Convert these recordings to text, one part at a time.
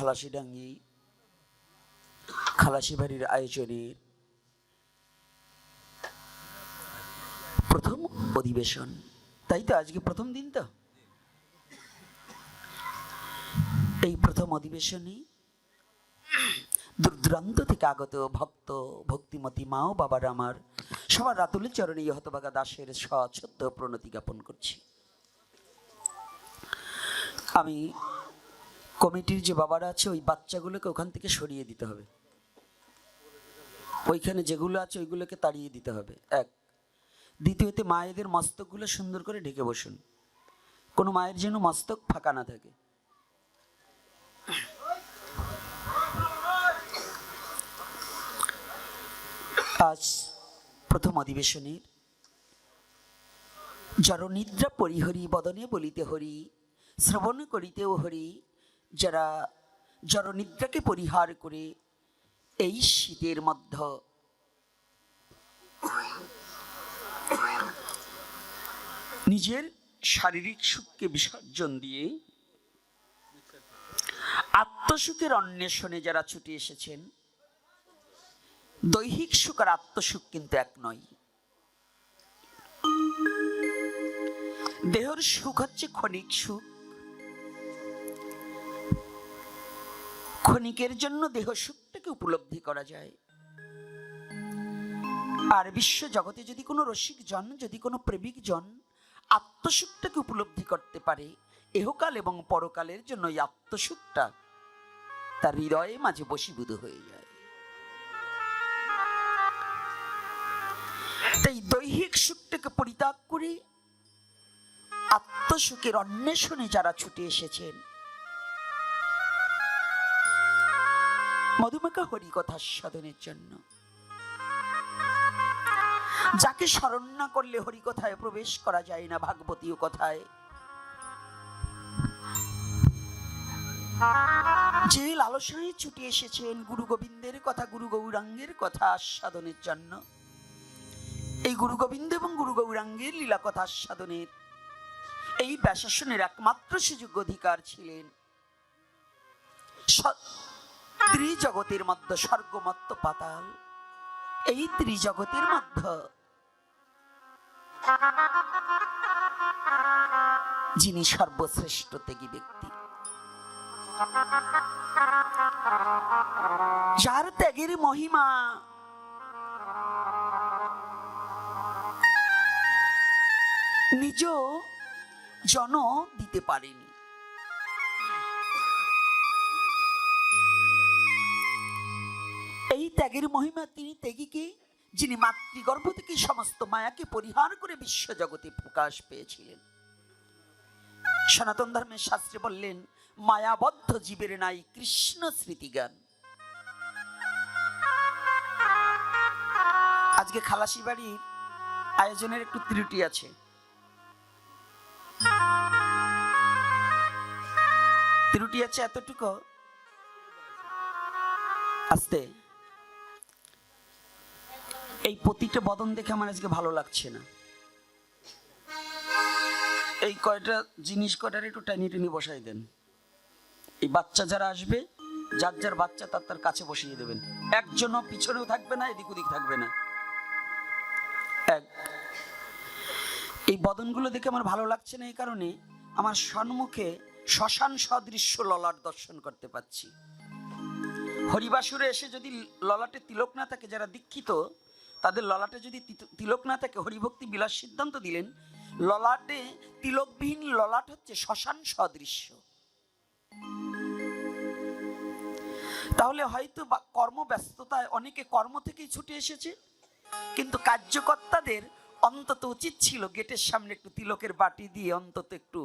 খালাসিডাঙ্গি খালাসি বাড়ির আয়োজনের প্রথম অধিবেশন। তাই তো আজকে প্রথম দিন তো? এই প্রথম অধিবেশনে দূর দূরান্ত থেকে আগত ভক্ত, ভক্তিমতী মা ও বাবার আমার সবার রাতুলের চরণে এই হতবাগা দাসের সশ্রদ্ধ প্রণতি জ্ঞাপন করছি। আমি কমিটির যে বাবারা আছে, ওই বাচ্চাগুলোকে ওখান থেকে সরিয়ে দিতে হবে। ওইখানে যেগুলো আছে, ওইগুলোকে তাড়িয়ে দিতে হবে। এক। দ্বিতীয়তে, মায়েদের মস্তকগুলো সুন্দর করে ঢেকে বসুন। কোনো মায়ের যেন মস্তক ফাঁকা না থাকে। আজ প্রথম অধিবেশনের। জরনিদ্রা পরিহরি বদনে বলিতে হরি, শ্রবণ করিতেও হরি যারা জরনিদ্রাকে পরিহার করে এই শীতের মধ্য নিজের শারীরিক সুখকে বিসর্জন দিয়ে আত্মসুখের অন্বেষণে যারা ছুটে এসেছেন, দৈহিক সুখ আর আত্মসুখ কিন্তু এক নয়। দেহর সুখ হচ্ছে ক্ষণিক সুখ ক্ষণিকের জন্য দেহ সুখটাকে উপলব্ধি করা যায়। আর বিশ্ব জগতে যদি কোনো রসিক জন যদি কোনো প্রেমিক জন আত্মসুখটাকে উপলব্ধি করতে পারে, এহকাল এবং পরকালের জন্য এই আত্মসুখটা তার হৃদয়ে মাঝে বশীভূত হয়ে যায়। তাই দৈহিক সুখটাকে পরিত্যাগ করে আত্মসুখের অন্বেষণে যারা ছুটে এসেছেন মধুমাখা হরিকথা সাধনের জন্য। যাকে স্মরণ না করলে হরিকথায় প্রবেশ করা যায় না ভাগবতীয় কথায়। যে লালসায় ছুটে এসেছেন গুরু গোবিন্দের কথা, গুরু গৌরাঙ্গের কথা আস্বাদনের জন্য। এই গুরু গোবিন্দ এবং গুরু গৌরাঙ্গের লীলা কথা আস্বাদনের এই ব্যাসাসনের একমাত্র সুযোগ অধিকার ছিলেন। ত্রিজগতের মধ্যে স্বর্গমত্ত পাতাল। এই ত্রিজগতের মধ্যে। যিনি সর্বশ্রেষ্ঠ ত্যাগী ব্যক্তি। যার ত্যাগের মহিমা নিজ জন দিতে পারেনি। ত্যাগের মহিমা তিনি ত্যাগীকে, যিনি মাতৃগর্ভ থেকে সমস্ত মায়াকে পরিহার করে বিশ্ব জগতে প্রকাশ পেয়েছিলেন। সনাতন ধর্মের শাস্ত্রে বললেন, মায়াবদ্ধ জীবের নাই কৃষ্ণ স্মৃতিগান আজকে খালাসি বাড়ির আয়োজনের একটু ত্রুটি আছে। ত্রুটি আছে এতটুকু, আস্তে। এই প্রতিটা বদন দেখে আমার আজকে ভালো লাগছে না। এই কয়টা জিনিস কয়টার একটু টানি টানি বসাই দেন। এই বাচ্চা যারা আসবে, যার যার বাচ্চা তার তার কাছে বসিয়ে দেবেন। একজনও পিছনেও থাকবে না, এদিক ওদিক থাকবে না। এক, এই বদনগুলো দেখে আমার ভালো লাগছে না এই কারণে আমার সম্মুখে শ্মশান সদৃশ্য ললাট দর্শন করতে পাচ্ছি। হরিবাসুরে এসে যদি ললাটে তিলক না থাকে, যারা দীক্ষিত তাদের ললাটে যদি তিলক না থাকে, হরিভক্তি বিলাস সিদ্ধান্ত দিলেন, ললাটে তিলকবিহীন ললাট হচ্ছে শ্মশান সদৃশ্য। তাহলে হয়তো কর্মব্যস্ততায় অনেকে কর্ম থেকেই ছুটে এসেছে, কিন্তু কার্যকর্তাদের অন্তত উচিত ছিল গেটের সামনে একটু তিলকের বাটি দিয়ে অন্তত একটু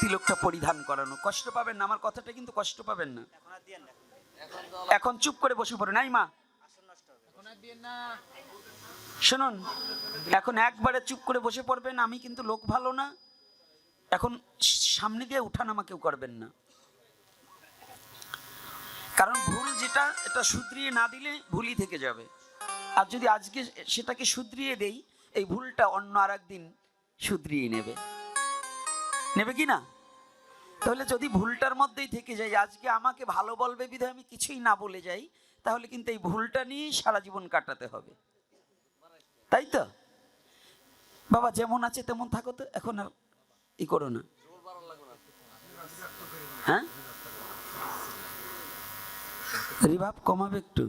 তিলকটা পরিধান করানো। কষ্ট পাবেন না, আমার কথাটা কিন্তু কষ্ট পাবেন না। এখন চুপ করে বসে পড়ে। নাই মা শুনুন, এখন একবারে চুপ করে বসে পড়বেন, আমি কিন্তু লোক ভালো না। এখন সামনে দিয়ে উঠানামা কেউ করবেন না। কারণ ভুল যেটা, এটা শুধরিয়ে না দিলে ভুলই থেকে যাবে। আর যদি আজকে সেটাকে শুধরিয়ে দেই, এই ভুলটা অন্য আর একদিন শুধরিয়ে নেবে। নেবে কি না? তাহলে যদি ভুলটার মধ্যেই থেকে যাই, আজকে আমাকে ভালো বলবে বিধায় আমি কিছুই না বলে যাই তাহলে কিন্তু এই ভুলটা নিয়েই সারা জীবন কাটাতে হবে। তাই তো? বাবা, যেমন আছে তেমন থাকো তো, এখন আর ই করো না। হ্যাঁ? রিভাব কমাবে একটু।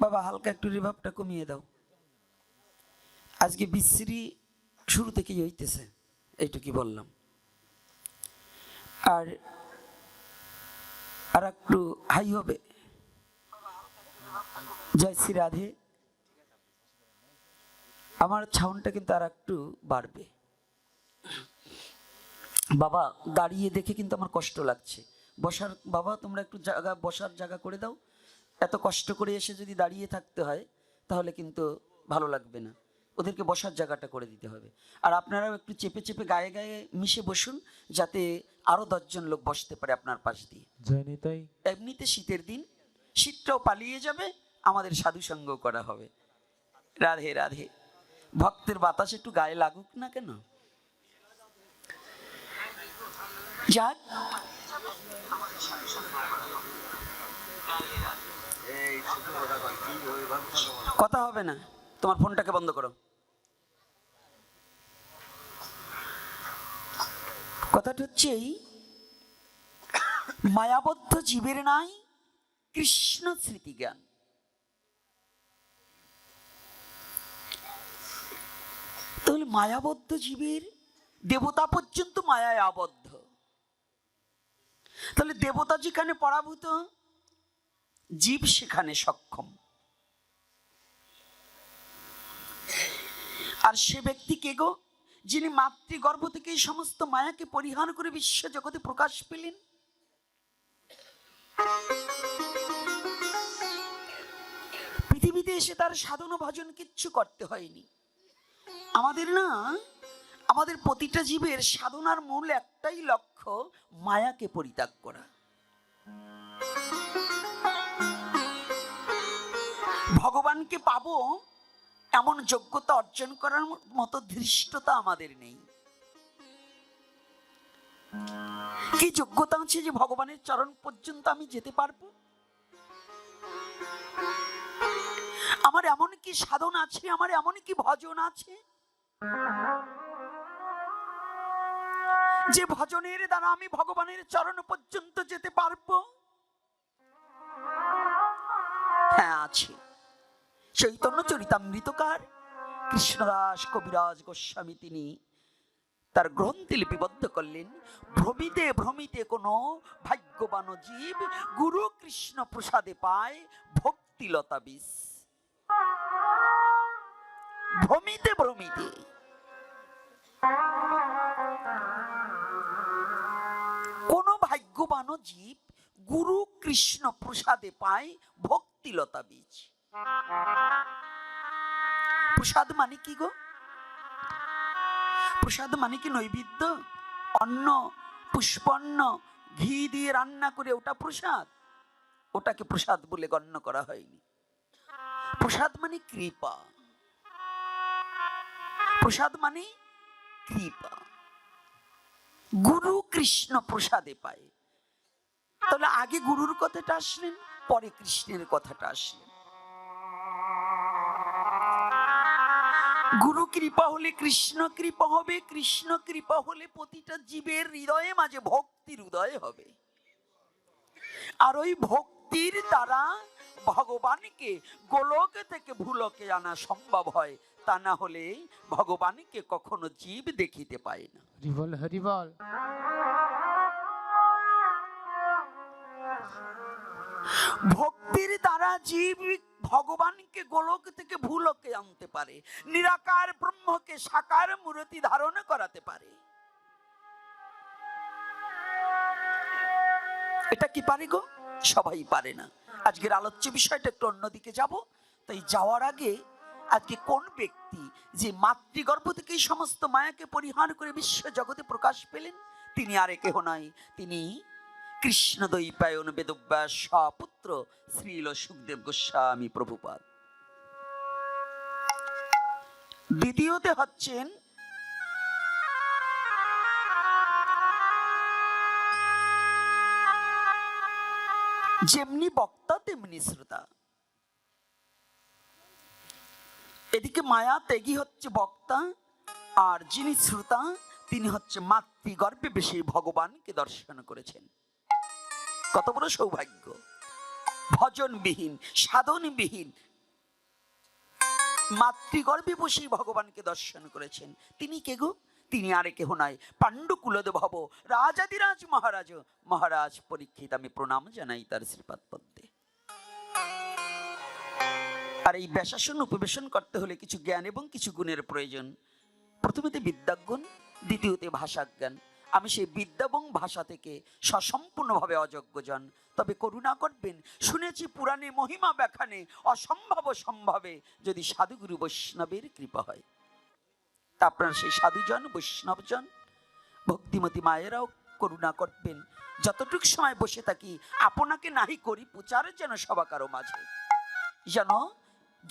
বাবা, হালকা একটু রিভাবটা কমিয়ে দাও। আজকে বিশ্রী শুরু থেকেই হইতেছে, এইটুকি বললাম। আর আর একটু হাই হবে। জয় শ্রী রাধে। আমার ছাউনটা কিন্তু আর একটু বাড়বে। বাবা দাঁড়িয়ে দেখে কিন্তু আমার কষ্ট লাগছে। বসার বাবা তোমরা একটু জায়গা বসার জায়গা করে দাও। এত কষ্ট করে এসে যদি দাঁড়িয়ে থাকতে হয় তাহলে কিন্তু ভালো লাগবে না। ওদেরকে বসার জায়গাটা করে দিতে হবে। আর আপনারাও একটু চেপে চেপে গায়ে গায়ে মিশে বসুন যাতে আরও দশজন লোক বসতে পারে আপনার পাশ দিয়ে। এমনিতে শীতের দিন শীতটাও পালিয়ে যাবে আমাদের সাধু সঙ্গ করা হবে। রাধে রাধে। ভক্তের বাতাস একটু গায়ে লাগুক না কেন? যাক। কথা হবে না। তোমার ফোনটাকে বন্ধ করো। কথাটা হচ্ছে এই। মায়াবদ্ধ জীবের নাই কৃষ্ণ স্মৃতি তাহলে মায়াবদ্ধ জীবের দেবতা পর্যন্ত মায়ায় আবদ্ধ। তাহলে দেবতা যেখানে পরাভূত, জীব সেখানে সক্ষম। আর সে ব্যক্তি কে গো, যিনি মাতৃগর্ভ থেকে এই সমস্ত মায়াকে পরিহার করে বিশ্ব জগতে প্রকাশ পেলেন? পৃথিবীতে এসে তার সাধন ভজন কিচ্ছু করতে হয়নি। আমাদের না, আমাদের প্রতিটা জীবের সাধনার মূল একটাই লক্ষ্য মায়াকে পরিত্যাগ করা। ভগবানকে পাবো এমন যোগ্যতা অর্জন করার মতো ধৃষ্টতা আমাদের নেই। কি যোগ্যতা আছে যে ভগবানের চরণ পর্যন্ত আমি যেতে পারব? আমার এমন কি সাধন আছে? আমার এমন কি ভজন আছে? যে ভজনের দ্বারা আমি ভগবানের চরণ পর্যন্ত যেতে পারব? হ্যাঁ আছে। চৈতন্য চরিতামৃতকার কৃষ্ণদাস কবিরাজ গোস্বামী তিনি তার গ্রন্থে লিপিবদ্ধ করলেন, ভ্রমিতে ভ্রমিতে কোনো ভাগ্যবান জীব গুরু কৃষ্ণ প্রসাদে পায় ভক্তিলতা বিষ ভ্রমিতে ভ্রমিতে কোন ভাগ্যবান জীব গুরু কৃষ্ণ প্রসাদে পায় ভক্তিলতা বীজ। প্রসাদ মানে কি গো? প্রসাদ মানে কি নৈবেদ্য? অন্ন, পুষ্পন্ন, ঘি দিয়ে রান্না করে ওটা প্রসাদ? ওটাকে প্রসাদ বলে গণ্য করা হয়নি। প্রসাদ মানে কৃপা। প্রসাদ মানে কৃপা। গুরু কৃষ্ণ প্রসাদে পায়। তাহলে আগে গুরুর কথাটা আসলেন, পরে কৃষ্ণের কথাটা আসলেন। গুরু কৃপা হলে কৃষ্ণ কৃপা হবে, কৃষ্ণ কৃপা হলে প্রতিটা জীবের হৃদয়ে মাঝে ভক্তির উদয় হবে। আর ওই ভক্তির দ্বারা ভগবানকে গোলক থেকে ভুলকে আনা সম্ভব হয়। তা না হলে ভগবানকে কখনো জীব দেখিতে পায় না। হরিবল হরিবল ভক্তির দ্বারা জীব ভগবানকে গোলক থেকে ভুলকে আনতে পারে নিরাকার ব্রহ্মকে সাকার মূর্তি ধারণ করাতে পারে। এটা কি পারে গো? সবাই পারে না। আজকের আলোচ্য বিষয়টা একটু অন্যদিকে যাব। তাই যাওয়ার আগে আজকে কোন ব্যক্তি যে মাতৃগর্ভ থেকে সমস্ত মায়াকে পরিহার করে বিশ্ব জগতে প্রকাশ পেলেন, তিনি আর কেহ নয় তিনি কৃষ্ণ দৈপায়ন বেদব্যাস সপুত্র শ্রীল সুখদেব গোস্বামী প্রভুপাদ। দ্বিতীয়তে হচ্ছেন যেমনি বক্তা, তেমনি শ্রোতা। এদিকে মায়া ত্যাগী হচ্ছে বক্তা, আর যিনি শ্রোতা, তিনি হচ্ছে মাতৃগর্ভে বেশি ভগবানকে দর্শন করেছেন। কত বড় সৌভাগ্য। ভজনবিহীন, সাধনবিহীন, মাতৃগর্ভে বসেই ভগবানকে দর্শন করেছেন। তিনি কে গো? তিনি আরে কেহ নয় পাণ্ডু কুলদ ভব রাজাদিরাজ মহারাজ মহারাজ পরীক্ষিত, আমি প্রণাম জানাই তার শ্রীপাদ পদ্মে আর এই ব্যাসাসন উপবেশন করতে হলে কিছু জ্ঞান এবং কিছু গুণের প্রয়োজন। প্রথমেতে বিদ্যাগুণ দ্বিতীয়তে ভাষাজ্ঞান। আমি সেই বিদ্যা এবং ভাষা থেকে সসম্পূর্ণভাবে অযোগ্যজন তবে করুণা করবেন, শুনেছি পুরাণে মহিমা ব্যাখানে অসম্ভব সম্ভবে যদি সাধুগুরু বৈষ্ণবের কৃপা হয়। তা আপনারা সেই সাধুজন, বৈষ্ণবজন, ভক্তিমতী মায়েরাও করুণা করবেন। যতটুকু সময় বসে থাকি, আপনাকে নাহি করি প্রচার যেন সবাকারও মাঝে। যেন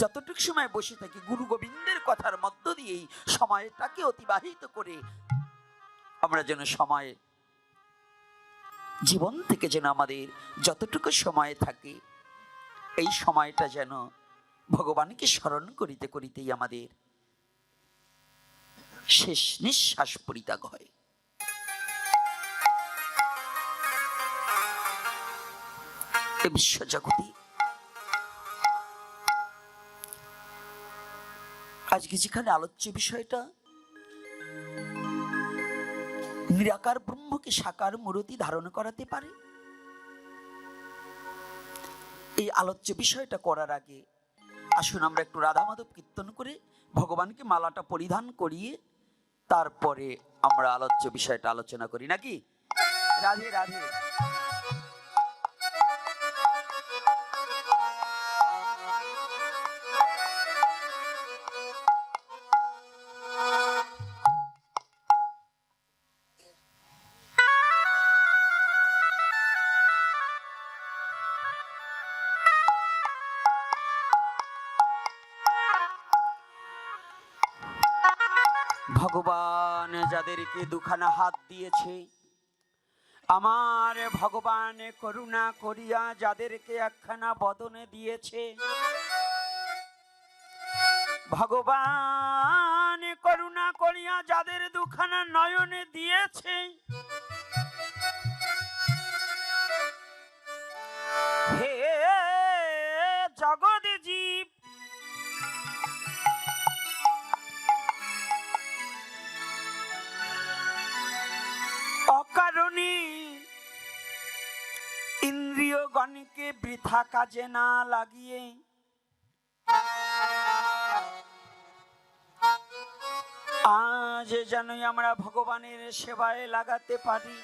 যতটুকু সময় বসে থাকি, গুরু গোবিন্দের কথার মধ্য দিয়েই সময়টাকে অতিবাহিত করে আমরা যেন সময়ে, জীবন থেকে যেন আমাদের যতটুকু সময় থাকে, এই সময়টা যেন ভগবানকে স্মরণ করিতে করিতেই আমাদের শেষ নিঃশ্বাস পরিত্যাগ হয়। এ বিশ্বজগতে আজকে যেখানে আলোচ্য বিষয়টা, নিরাকার ব্রহ্মকে সাকার মূরতি ধারণ করাতে পারে। এই আলোচ্য বিষয়টা করার আগে আসুন আমরা একটু রাধা মাধব কীর্তন করে ভগবানকে মালাটা পরিধান করিয়ে তারপরে আমরা আলোচ্য বিষয়টা আলোচনা করি। নাকি? রাধে রাধে। ভগবান যাদেরকে দুখানা হাত দিয়েছে, আমার ভগবান করুণা করিয়া যাদেরকে একখানা বদনে দিয়েছে, ভগবান করুণা করিয়া যাদের দুখানা নয়নে দিয়েছে ইন্দ্রিয়গণকে বৃথা কাজে না লাগিয়ে। আজ যেনই আমরা ভগবানের সেবায় লাগাতে পারি,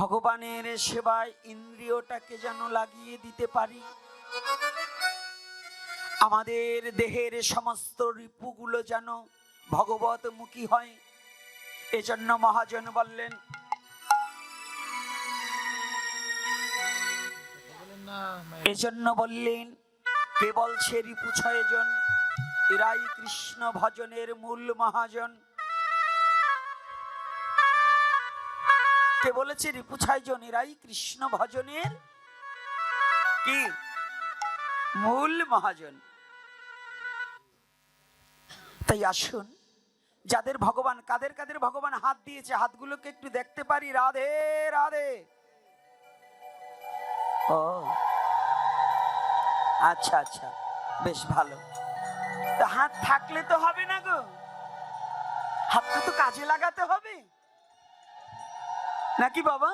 ভগবানের সেবায় ইন্দ্রিয়টাকে যেন লাগিয়ে দিতে পারি, আমাদের দেহের সমস্ত রিপুগুলো যেন ভগবত মুখী হয়। এজন্য মহাজন বললেন এজন্য বললেন, কেবল সে রিপু ছয়জন, এরাই কৃষ্ণ ভজনের মূল মহাজন। কে বলেছে রিপু ছয়জন, এরাই কৃষ্ণ ভজনের কি? মূল মহাজন। তাই আসুন, যাদের ভগবান, কাদের কাদের ভগবান হাত দিয়েছে, হাতগুলোকে একটু দেখতে পারি। রাধে রাধে। ও। আচ্ছা আচ্ছা বেশ ভালো। তা হাত থাকলে তো হবে না গো। হাতটা তো কাজে লাগাতে হবে। নাকি বাবা?